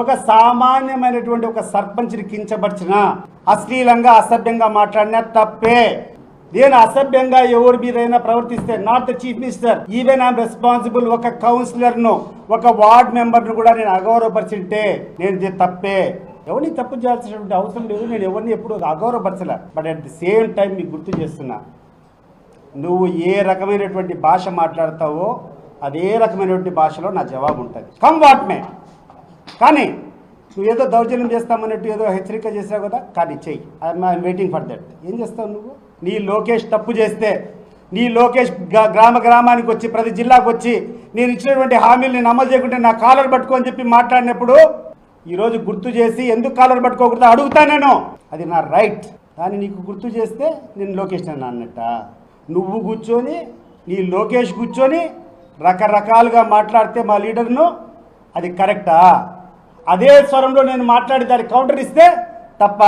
ఒక సామాన్యమైనటువంటి ఒక సర్పంచ్ని కించపరిచిన అశ్లీలంగా అసభ్యంగా మాట్లాడినా తప్పే. నేను అసభ్యంగా ఎవరి మీదైనా ప్రవర్తిస్తే not the chief minister even I'm responsible ఒక కౌన్సిలర్ను ఒక వార్డ్ మెంబర్ను కూడా నేను అగౌరవపరిచింటే నేను ఇది తప్పే. ఎవరిని తప్పు చేయాల్సినటువంటి అవసరం లేదు నేను ఎవరిని ఎప్పుడు అగౌరవపరచలే. But at the same time మీకు గుర్తు చేస్తున్నా నువ్వు ఏ రకమైనటువంటి భాష మాట్లాడతావో అదే రకమైనటువంటి భాషలో నా జవాబు ఉంటుంది. కమ్ వాట్ మే కానీ నువ్వు ఏదో దౌర్జన్యం చేస్తామన్నట్టు ఏదో హెచ్చరిక చేసావు కదా కానీ చెయ్యి. ఐఎమ్ వెయిటింగ్ ఫర్ దట్ ఏం చేస్తావు నువ్వు? నీ లోకేష్ తప్పు చేస్తే నీ లోకేష్ గ్రా- గ్రామ గ్రామానికి వచ్చి ప్రతి జిల్లాకు వచ్చి నేను ఇచ్చినటువంటి హామీలు నేను అమలు చేయకుంటే నా కాలర్ పట్టుకో అని చెప్పి మాట్లాడినప్పుడు ఈరోజు గుర్తు చేసి ఎందుకు కాలర్ పట్టుకోకూడదు అడుగుతా నేను. అది నా రైట్ కానీ నీకు గుర్తు చేస్తే నేను లోకేష్ నేను అన్నట్ట. నువ్వు కూర్చొని నీ లోకేష్ కూర్చొని రకరకాలుగా మాట్లాడితే మా లీడర్ను అది కరెక్టా అదే స్వరంలో నేను మాట్లాడి దానికి కౌంటర్ ఇస్తే తప్ప